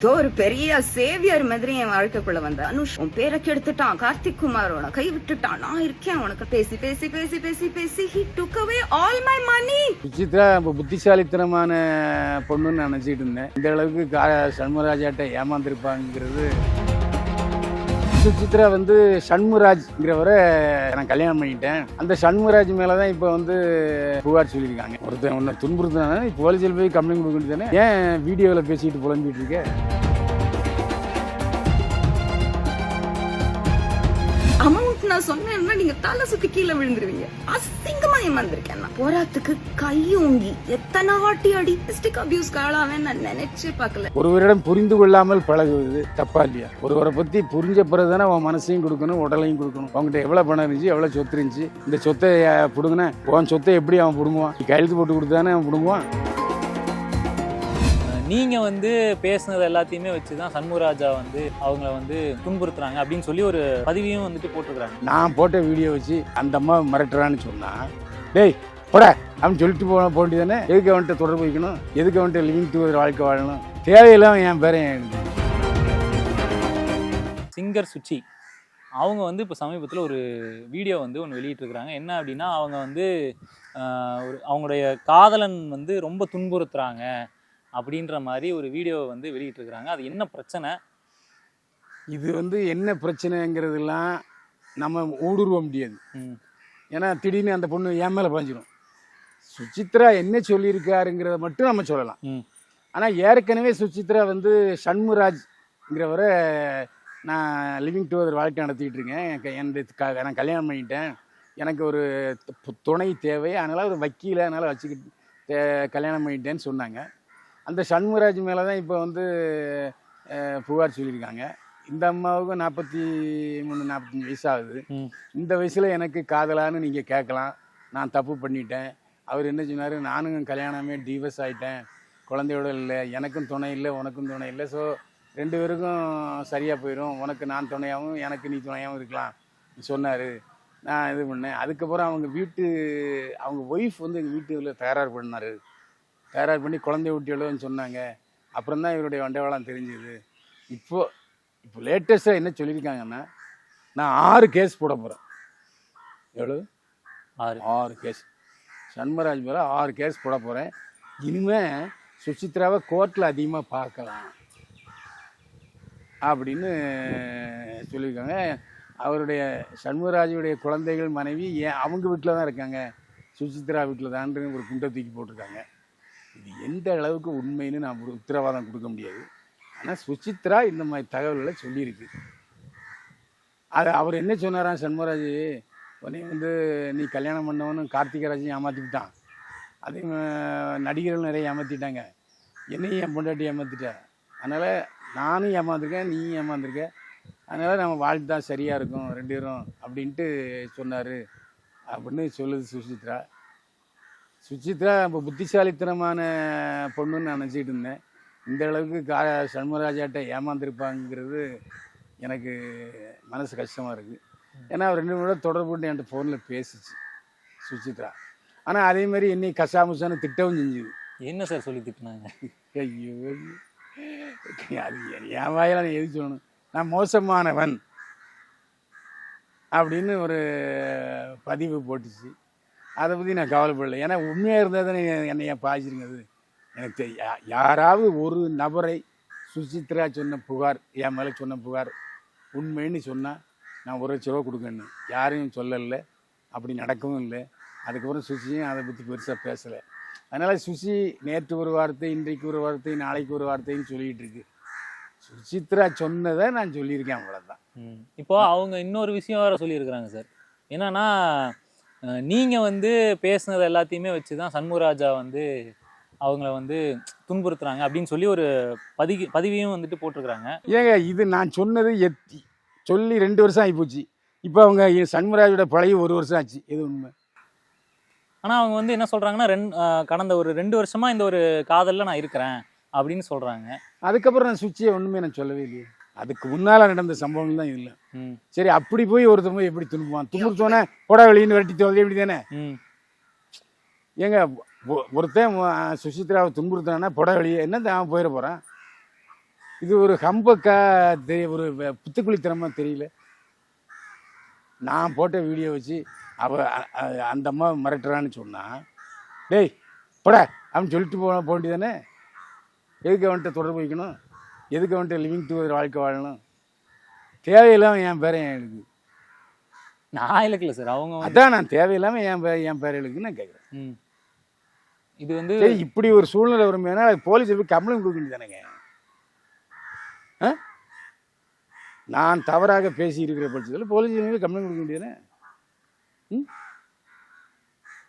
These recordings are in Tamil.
ஏதோ ஒரு பெரிய சேவியர் மாதிரி என் வாழ்க்கைக்குள்ள வந்த அனுஷ். உன் பேரை கெடுத்துட்டான் கார்த்திக் குமார் உன கை விட்டுட்டான் நான் இருக்கேன் உனக்கு. பேசி பேசி பேசி பேசி பேசி he took away all my money Vichitra புத்திசாலித்தனமான பொண்ணுன்னு நினச்சிட்டு இருந்தேன். இந்த அளவுக்கு கா சண்முகராஜாட்ட ஏமாந்துருப்பாங்கிறது சுச்சித்ரா வந்து சண்முராஜ்ங்கிறவரை நான் கல்யாணம் பண்ணிட்டேன் அந்த சண்முராஜ் மேலே தான் இப்போ வந்து புகார் சொல்லியிருக்காங்க. ஒருத்தன் உன்னை துன்புறுத்தினா இப்போ போலீஸில் போய் கம்ப்ளைண்ட் கொடுக்க வேண்டியதானே ஏன் வீடியோவில் பேசிட்டு புலம்பிட்டு இருக்கேன் அமௌண்ட் நான் சொன்னேன்னா நீங்க தலை சுத்தி கீழே விழுந்துருவீங்க. அசிங்கமா ஏமாந்திருக்கேன் நான் போராத்துக்கு கை ஓங்கி எத்தனை வாட்டி அடி டிஸ்டிக் அபியூஸ் ஆளாவேன் நான் நினைச்சே பார்க்கல. ஒருவரிடம் புரிந்து கொள்ளாமல் பழகுவது தப்பா இல்லையா? ஒருவரை பத்தி புரிஞ்ச பிறகு தானே அவன் மனசையும் கொடுக்கணும் உடலையும் கொடுக்கணும். அவங்ககிட்ட எவ்வளவு பணம் இருந்துச்சு எவ்வளவு சொத்து இருந்துச்சு இந்த சொத்தை பிடுங்கினேன் உன் சொத்தை எப்படி அவன் பிடுங்குவான்? கையெழுத்து போட்டு கொடுத்தானே அவன் பிடுங்குவான்? நீங்க வந்து பேசுனது எல்லாத்தையுமே வச்சு தான் சண்முகராஜா வந்து அவங்கள வந்து துன்புறுத்துறாங்க அப்படின்னு சொல்லி ஒரு பதிவையும் வந்துட்டு போட்டிருக்காங்க நான் போட்ட வீடியோ வச்சு அந்த அம்மா மிரட்டுறான்னு சொன்னா டேய் போட. அப்படின்னு சொல்லிட்டு போன போண்டி தானே எதுக்கு அவன்கிட்ட தொடர்பு வைக்கணும்? எதுக்கு அவன்கிட்ட லிவிங் டூ வாழ்க்கை வாழணும்? தேவையில்லாம என் பேரன் சிங்கர் சுச்சி அவங்க வந்து இப்போ சமீபத்தில் ஒரு வீடியோ வந்து ஒன்று வெளியிட்டிருக்கிறாங்க. என்ன அப்படின்னா அவங்க வந்து ஒரு அவங்களுடைய காதலன் வந்து ரொம்ப துன்புறுத்துறாங்க அப்படின்ற மாதிரி ஒரு வீடியோ வந்து வெளியிட்டிருக்கிறாங்க. அது என்ன பிரச்சனை? இது வந்து என்ன பிரச்சனைங்கிறதெல்லாம் நம்ம ஊடுருவ முடியாது. ஏன்னா திடீர்னு அந்த பொண்ணு என் மேலே பாஞ்சிரும் சுசித்ரா என்ன சொல்லியிருக்காருங்கிறத மட்டும் நம்ம சொல்லலாம். ஆனால் ஏற்கனவே சுசித்ரா வந்து சண்முராஜ்ங்கிறவரை நான் லிவிங் டுகெதர் வாழ்க்கை நடத்திட்டு இருக்கேன். எனக்கு என்னுடைய க- நான் கல்யாணம் பண்ணிட்டேன். எனக்கு ஒரு துணை தேவை. அதனால் ஒரு வக்கீலை அதனால் வச்சுக்கிட்டு கல்யாணம் பண்ணிட்டேன்னு சொன்னாங்க. அந்த சண்முராஜ் மேலே தான் இப்போ வந்து புகார் சொல்லியிருக்காங்க. இந்த அம்மாவுக்கும் நாற்பத்தி மூணு நாற்பத்தஞ்சு வயசு ஆகுது. இந்த வயசில் எனக்கு காதலான்னு நீங்கள் கேட்கலாம். நான் தப்பு பண்ணிட்டேன். அவர் என்ன சொன்னார்? நானும் கல்யாணமே டிவர்ஸ் ஆகிட்டேன் குழந்தையோட இல்லை. எனக்கும் துணை இல்லை உனக்கும் துணை இல்லை. ஸோ ரெண்டு பேருக்கும் சரியாக போயிடும் உனக்கு நான் துணையாகவும் எனக்கு நீ துணையாகவும் இருக்கலாம். சொன்னார். நான் இது பண்ணேன். அதுக்கப்புறம் அவங்க வீட்டு அவங்க ஒய்ஃப் வந்து எங்கள் வீட்டுல தகராறு பண்ணார். தகராறு பண்ணி குழந்தைய ஊட்டியோன்னு சொன்னாங்க. அப்புறம் தான் இவருடைய வண்டவாளம் தெரிஞ்சுது. இப்போ இப்போ லேட்டஸ்ட்டாக என்ன சொல்லியிருக்காங்கன்னா நான் ஆறு கேஸ் போட போகிறேன் எவ்வளோ ஆறு. ஆறு கேஸ் சண்முகராஜ் மேலே ஆறு கேஸ் போட போகிறேன் இனிமே சுசித்ராவை கோர்ட்டில் அதிகமாக பார்க்கலாம். அப்படின்னு சொல்லியிருக்காங்க. அவருடைய சண்முகராஜுடைய குழந்தைகள் மனைவி ஏன் அவங்க வீட்டில் தான் இருக்காங்க? சுசித்ரா வீட்டில் தான் ஒரு குண்டை தூக்கி போட்டிருக்காங்க. இது எந்த அளவுக்கு உண்மைன்னு நான் ஒரு உத்தரவாதம் கொடுக்க முடியாது. ஆனால் சுசித்ரா இந்த மாதிரி தகவல்களை சொல்லியிருக்கு. அது அவர் என்ன சொன்னாராம் சண்முகராஜ்? உடனே வந்து நீ கல்யாணம் பண்ணவனும் கார்த்திகராஜையும் ஏமாத்தி அதே நடிகர்கள் நிறைய ஏமாற்றிட்டாங்க என்னையும் என் பொண்டாட்டி ஏமாத்திட்டா. அதனால் நானும் ஏமாந்துருக்கேன் நீயும் ஏமாந்துருக்க. அதனால் நம்ம வாழ்க்கை தான் சரியாக இருக்கும் ரெண்டு பேரும் அப்படின்ட்டு சொன்னார். அப்படின்னு சொல்லுது சுசித்ரா. சுசித்ரா இப்போ புத்திசாலித்தனமான பொண்ணுன்னு நினச்சிட்டு இருந்தேன். இந்த அளவுக்கு கா சண்முகராஜாட்ட ஏமாந்துருப்பாங்கிறது எனக்கு மனசு கஷ்டமாக இருக்குது ஏன்னா அவர் ரெண்டு மூணு தொடர்பு என்கிட்ட ஃபோனில் பேசிச்சு சுசித்ரா ஆனால் அதே மாதிரி என்னை கசாமுசான்னு திட்டவும் செஞ்சுது. என்ன சார் சொல்லி திட்டினாங்க? ஐயோ அது என் வாயில நான் எது சொல்லணும்? நான் மோசமானவன் அப்படின்னு ஒரு பதிவு போட்டுச்சு. அதை பற்றி நான் கவலைப்படல. ஏன்னா உண்மையாக இருந்தால் தானே என்னை ஏன் பாய்ச்சிருங்கிறது எனக்கு தெரி- யா- யாராவது ஒரு நபரை சுசித்ரா சொன்ன புகார் என் மேலே சொன்ன புகார் உண்மைன்னு சொன்னால் நான் ஒரு லட்ச ரூபா கொடுக்கணும். யாரையும் சொல்லலை அப்படி நடக்கவும் இல்லை. அதுக்கப்புறம் சுசியும் அதை பற்றி பெருசாக பேசலை. அதனால் சுசி நேற்று ஒரு வார்த்தை இன்றைக்கு ஒரு வார்த்தை நாளைக்கு ஒரு வார்த்தைன்னு சொல்லிகிட்டு இருக்கு. சுசித்ரா சொன்னதை நான் சொல்லியிருக்கேன் அவ்வளோதான் இப்போ அவங்க இன்னொரு விஷயம் வேறு சொல்லியிருக்கிறாங்க சார். என்னன்னா நீங்கள் வந்து பேசுனது எல்லாத்தையுமே வச்சு தான் சண்முகராஜா வந்து அவங்கள வந்து துன்புறுத்துறாங்க அப்படின்னு சொல்லி ஒரு பதி பதிவையும் வந்துட்டு போட்டிருக்கிறாங்க. ஏங்க இது நான் சொன்னது எத்தி சொல்லி ரெண்டு வருஷம் ஆகிப்போச்சு இப்போ அவங்க சண்முகராஜோட பழைய ஒரு வருஷம் ஆச்சு. இது உண்மை? ஆனா அவங்க வந்து என்ன சொல்றாங்கன்னா ரெண்டு அஹ், கடந்த ஒரு ரெண்டு வருஷமா இந்த ஒரு காதல்ல நான் இருக்கிறேன் அப்படின்னு சொல்றாங்க. அதுக்கப்புறம் நான் சுச்சியை ஒன்றுமே நான் சொல்லவே இல்லையே. அதுக்கு முன்னால் நடந்த சம்பவங்கள் தான் இல்லை ம். சரி அப்படி போய் ஒருத்தன் போய் எப்படி துன்புவான்? துன்புறுத்தோன்னே போடா வெளியின்னு விரட்டி தோல்வி எப்படி தானே? ம். ஏங்க ஒருத்தன் சுசித்ராவை துன்புறுத்தானா புட வெளியே என்ன அவன் போயிட போகிறான் இது ஒரு ஹம்பக்கா தெரிய ஒரு புத்துக்குளித்தனமாக தெரியல. நான் போட்ட வீடியோ வச்சு அவ அந்த அம்மா மிரட்டுறான்னு சொன்னா டேய் போடா அவன் சொல்லிட்டு போன போக வேண்டியதானே? எதுக்கு அவன்கிட்ட தொடர்பு வைக்கணும்? எதுக்கு அவன்கிட்ட லிவிங் டுகெதர் வாழ்க்கை வாழணும்? தேவையில்லாமல் என் பேரை எழுது? நான் இலக்கல சார். அவங்க அதான் நான் தேவையில்லாமல் என் பேர் என் பேர் எழுதுன்னு நான் கேட்குறேன். இது வந்து இப்படி ஒரு சூழ்நிலை வருமேனா போலீஸ் போய் கம்ப்ளைண்ட் கொடுக்க வேண்டியதானேங்க ஆ? நான் தவறாக பேசி இருக்கிற பட்சத்தில் போலீஸ் போய் கம்ப்ளைண்ட் கொடுக்க வேண்டியதானே ம்?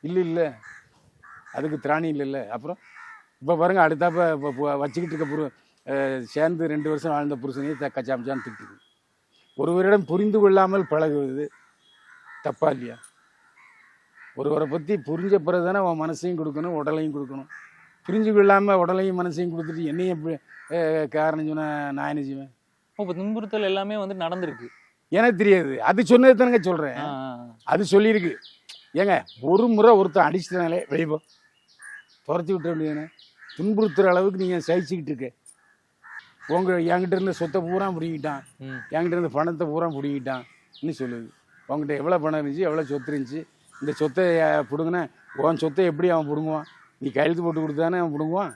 இல்லை இல்லை. அதுக்கு திராணி இல்லைல்ல அப்புறம்? இப்போ பாருங்க அடுத்தாப்ப இப்போ வச்சுக்கிட்டு இருக்க புரு சேர்ந்து ரெண்டு வருஷம் வாழ்ந்த புருஷனையே த கச்சாமச்சான்னு திட்டுது. ஒருவரிடம் புரிந்து கொள்ளாமல் பழகுவது தப்பா இல்லையா? ஒருவரை பற்றி புரிஞ்ச பிறகு தானே உன் மனசையும் கொடுக்கணும் உடலையும் கொடுக்கணும். புரிஞ்சு கொள்ளாமல் உடலையும் மனசையும் கொடுத்துட்டு என்னையும் காரணம் சொன்ன நான் என்ன செய்வேன்? இப்போ துன்புறுத்தல் எல்லாமே வந்து நடந்திருக்கு. எனக்கு தெரியாது. அது சொன்னது தானங்க சொல்கிறேன். அது சொல்லியிருக்கு. ஏங்க ஒரு முறை ஒருத்தன் அடிச்சிட்டனாலே வெளியே துரத்தி விட்ட வேண்டியதானே? துன்புறுத்துற அளவுக்கு நீங்கள் சகிச்சுக்கிட்டு இருக்க? உங்க என்கிட்ட இருந்த சொத்தை பூரா பிடிங்கிட்டான். என்கிட்ட இருந்த பணத்தை பூரா பிடிங்கிட்டான். சொல்லுது. உங்ககிட்ட எவ்வளோ பணம் இருந்துச்சு எவ்வளோ சொத்து இருந்துச்சு இந்த சொத்தை அஹ், பிடுங்கினா உன் சொத்தை எப்படி அவன் பிடுங்குவான்? நீ கையெழுத்து போட்டு கொடுத்தானே அவன் பிடுங்குவான்?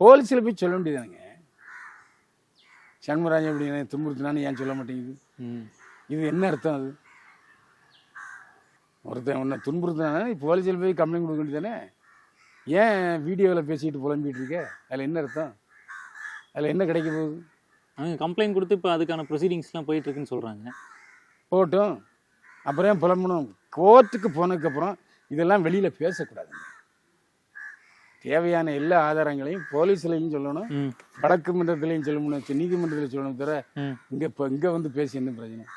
போலீஸில் போய் சொல்ல வேண்டியதானுங்க சண்முகராஜன் எப்படி என்னை துன்புறுத்தினான்னு ஏன் சொல்ல மாட்டேங்குது? ம். இது என்ன அர்த்தம் அது? ஒருத்தன் உன்னை துன்புறுத்தினா நீ போலீஸில் போய் கம்ப்ளைண்ட் கொடுக்க வேண்டியதானே ஏன் வீடியோவில் பேசிக்கிட்டு புலம்பிட்டு இருக்க? அதில் என்ன அர்த்தம்? அதில் என்ன கிடைக்க போகுது? கம்ப்ளைண்ட் கொடுத்து இப்போ அதுக்கான ப்ரொசீடிங்ஸ்லாம் போயிட்டு இருக்குன்னு சொல்றாங்க. போகட்டும் அப்புறம் புலம்பணும்? கோர்ட்டுக்கு போனதுக்கப்புறம் இதெல்லாம் வெளியில் பேசக்கூடாதுங்க தேவையான எல்லா ஆதாரங்களையும் போலீஸ்லையும் சொல்லணும். வடக்கு மன்றத்திலையும் சொல்லணும் நீதிமன்றத்தில் சொல்லணும் தவிர. இங்கே இப்போ இங்கே வந்து பேசி என்ன பிரயோஜனம்?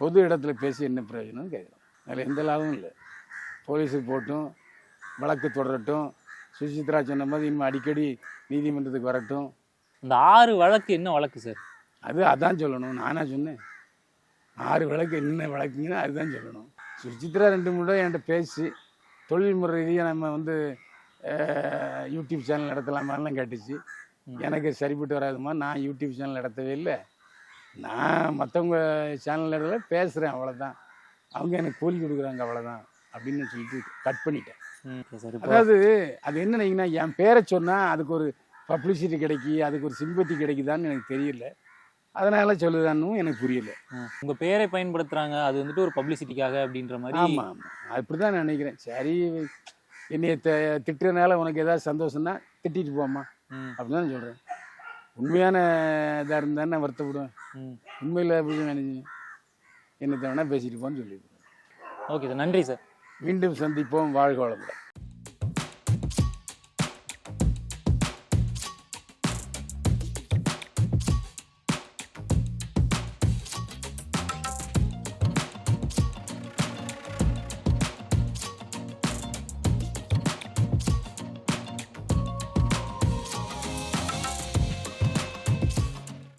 பொது இடத்துல பேசி என்ன பிரயோஜனம் கேட்குறோம். அதில் எந்த லாபமும் இல்லை. போலீஸுக்கு போட்டும் வழக்கு தொடரட்டும் சுசித்ரா சொன்ன மாதிரி இன்னும் அடிக்கடி நீதிமன்றத்துக்கு வரட்டும். இந்த ஆறு வழக்கு என்ன வழக்கு சார்? அது அதான் சொல்லணும். நானா சொன்னேன். ஆறு வழக்கு என்ன வழக்குங்கன்னா அதுதான் சொல்லணும். சுசித்ரா ரெண்டு மூணு தடவை என்கிட்ட பேசி தொழில்முறை ரீதியாக நம்ம வந்து யூடியூப் சேனல் நடத்தலாமான்லாம் கேட்டுச்சு. எனக்கு சரிப்பட்டு வராதுமா நான் யூடியூப் சேனல் நடத்தவே இல்லை. நான் மற்றவங்க சேனல் இடத்துல பேசுகிறேன் அவ்வளோதான் அவங்க எனக்கு கூலி கொடுக்குறாங்க அவ்வளோதான் அப்படின்னு சொல்லிட்டு கட் பண்ணிட்டேன். அதாவது அது என்னன்னா என் பேரை சொன்னால் அதுக்கு ஒரு பப்ளிசிட்டி கிடைக்கி அதுக்கு ஒரு சிம்பத்தி கிடைக்குதான்னு எனக்கு தெரியல. அதனால சொல்லுதான்னு எனக்கு புரியல. உங்க பேரை பயன்படுத்துறாங்க அது வந்துட்டு ஒரு பப்ளிசிட்டிக்காக அப்படின்ற மாதிரி ஆமாம் ஆமாம் அப்படி தான் நினைக்கிறேன். சரி என்னைய திட்டுறதுனால உனக்கு ஏதாவது சந்தோஷம்னா திட்டிட்டு போம்மா. ம், அப்படின்னு தான் சொல்கிறேன் உண்மையான இதாக இருந்தால் நான் வருத்தப்படுவேன். உண்மையில் அப்படி நினைச்சு என்ன வேணால் பேசிட்டு போன்னு சொல்லிடுவேன் ஓகே சார். நன்றி சார். மீண்டும் சந்திப்போம். வாழ்க வளமுடன்.